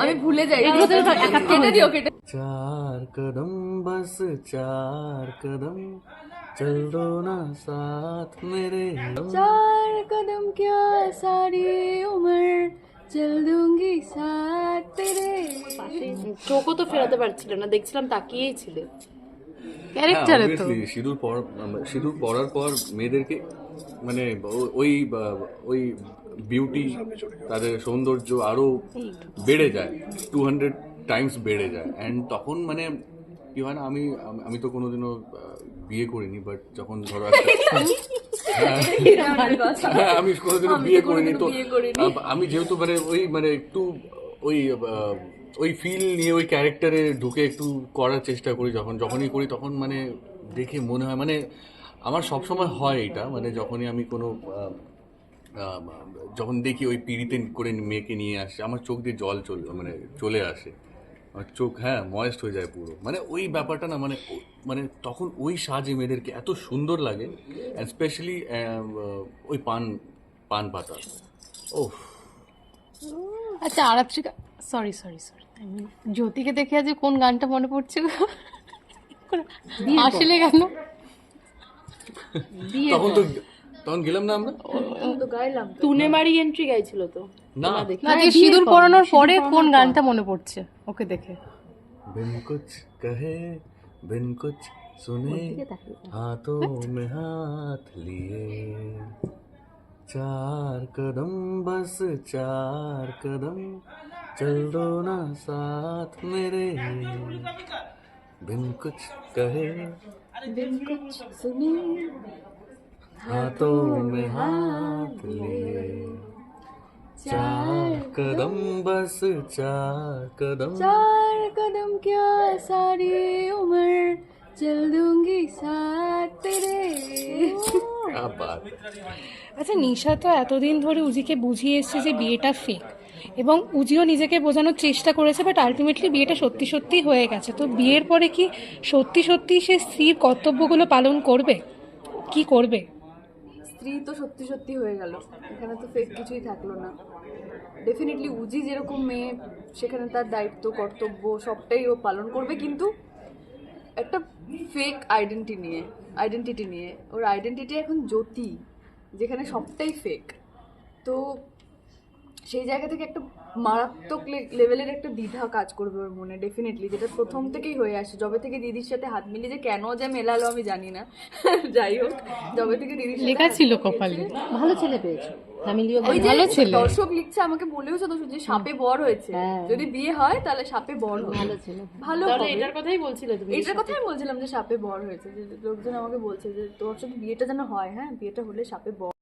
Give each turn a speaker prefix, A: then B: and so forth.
A: আমি ভুলে যাই
B: এগুলো তো একাত্তর
A: কেটে
B: হয়ে
A: দিও
B: যায়।
A: কেটে
C: चार कदम बस चार कदम चल दो ना साथ मेरे
A: चार कदम क्या सारी उम्र चल दूंगी साथ तेरे
B: চোখও তো ফেরাতে পারছিল না দেখছিলাম তাকিয়েই ছিল
C: ক্যারেক্টারে তো সিঁদুর পর সিঁদুর পরার পর মেয়েদেরকে মানে ও- ওই বা- ওই বিউটি তাদের সৌন্দর্য আরও বেড়ে যায় টু হান্ড্রেড টাইমস বেড়ে যায়। অ্যান্ড তখন মানে কি হয় না আমি আমি- তো কোনোদিনও বিয়ে করিনি বাট যখন ধরো হ্যাঁ আমি কোনোদিনও বিয়ে করিনি তো আমি যেহেতু মানে ওই মানে একটু ওই ওই ফিল নিয়ে ওই ক্যারেক্টারে ঢুকে একটু করার চেষ্টা করি যখন যখনই করি তখন মানে দেখে মনে হয় মানে আমার সবসময় হয় এটা মানে যখনই আমি কোনো যখন দেখি ওই পিড়িতে করে মেয়েকে নিয়ে আসে আমার চোখ দিয়ে জল চলে মানে চলে আসে। আমার চোখ হ্যাঁ ময়েস্ট হয়ে যায় পুরো। মানে ওই ব্যাপারটা না মানে মানে তখন ওই সাজে মেয়েদেরকে এত সুন্দর লাগে স্পেশালি ওই পান পান পাতা। ও
D: আচ্ছা আরাত্রিকা সরি সরি সরি জ্যোতিকে দেখে আজ কোন গানটা মনে পড়ছে? আসলে কেন?
C: তখন তো তখন গেলাম না আমরা?
B: তুনে মারি এন্ট্রি গাইছিল তো
C: না
D: না যে সিঁদুর পরানোর পরে কোন গানটা মনে পড়ছে ওকে দেখে
C: बिन कुछ कहे बिन कुछ सुने हाथों में हाथ लिए चार कदम बस चार कदम चल दो ना साथ मेरे बिन कुछ कहे
A: बिन कुछ सुने
C: हाथों में हाथ लिए चार कदम बस चार कदम
A: चार कदम क्या सारी उम्र चल दूंगी साथ तेरे
C: क्या बात है
E: আচ্ছা নিশা তো এতদিন ধরে উজিকে বুঝিয়ে এসছে যে বিয়েটা ফেক এবং উজিও নিজেকে বোঝানোর চেষ্টা করেছে বাট আলটিমেটলি বিয়েটা সত্যি সত্যি হয়ে গেছে তো বিয়ের পরে কি সত্যি সত্যি সে স্ত্রীর কর্তব্যগুলো পালন করবে কি করবে
A: স্ত্রী তো সত্যি সত্যি হয়ে গেল। এখানে তো ফেক কিছুই থাকল না। ডেফিনেটলি উজি যেরকম মেয়ে, সেখানে তার দায়িত্ব, কর্তব্য, সবটাই ও পালন করবে। কিন্তু একটা ফেক আইডেন্টি নিয়ে আইডেন্টিটি নিয়ে, ওর আইডেন্টিটি এখন জ্যোতি, যেখানে সবটাই ফেক তো সেই জায়গা থেকে একটা মারাত্মক লেভেলের একটা দ্বিধা কাজ করবে ওর মনে ডেফিনেটলি যেটা প্রথম থেকেই হয়ে আসে। যবে থেকে দিদির সাথে হাত মিলিয়ে যে কেন যে মেলালো আমি জানি না। যাই হোক যবে থেকে দিদির সাথে
D: লেখা ছিল কপালে।
B: ভালো ছেলে পেয়েছ।
D: ভালো ছেলে।
A: দর্শক লিখছে আমাকে বলেওছে যে সাপে বর হয়েছে। যদি বিয়ে হয় তাহলে সাপে বর ভালো
B: ছেলে।
A: ভালো
B: এটার কথাই বলছিলে তুমি
A: এটার কথাই বলছিলাম যে সাপে বর হয়েছে। যে লোকজন আমাকে বলছে যে তোর সাথে বিয়েটা যেন হয় হ্যাঁ? বিয়েটা হলে সাপে বর